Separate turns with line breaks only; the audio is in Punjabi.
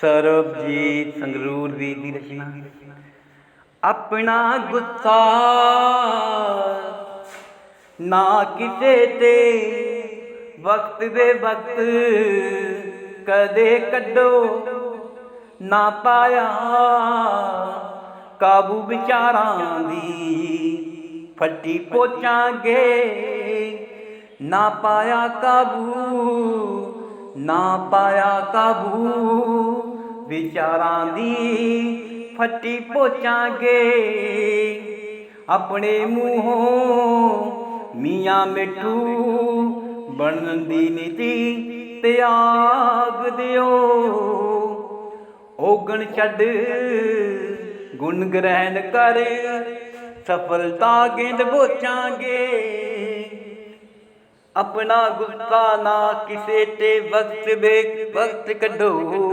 ਸਰਬਜੀਤ ਸੰਗਰੂਰ ਵੀਰ ਦੀ ਰਚਨਾ। ਆਪਣਾ ਗੁੱਸਾ ਨਾ ਕਿਸੇ ਤੇ ਵਕਤ ਦੇ ਵਕਤ ਕਦੇ ਕੱਢੋ, ਨਾ ਪਾਇਆ ਕਾਬੂ ਵਿਚਾਰਾਂ ਦੀ ਫੱਟੀ ਪੋਚਾਂਗੇ ਨਾ ਪਾਇਆ ਕਾਬੂ ਨਾ ਪਾਇਆ ਕਾਬੂ। ਵਿਚਾਰਾਂ ਦੀ ਫੱਟੀ ਪੋਚਾਂਗੇ। ਆਪਣੇ ਮੂੰਹੋਂ ਮੀਆਂ ਮਿੱਠੂ ਬਣਨ ਦੀ ਨੀਤੀ ਤਿਆਗ ਦਿਓ। ਓਗਣ ਛੱਡ ਗੁਣ ਗ੍ਰਹਿਣ ਕਰ, ਸਫਲਤਾ ਗੇਂਦ ਬੋਚਾਂਗੇ ਆਪਣਾ ਗੁੱਸਾ ਨਾ ਕਿਸੇ ਤੇ ਵਕਤ ਬੇ ਵਕਤ ਕੱਢੋ।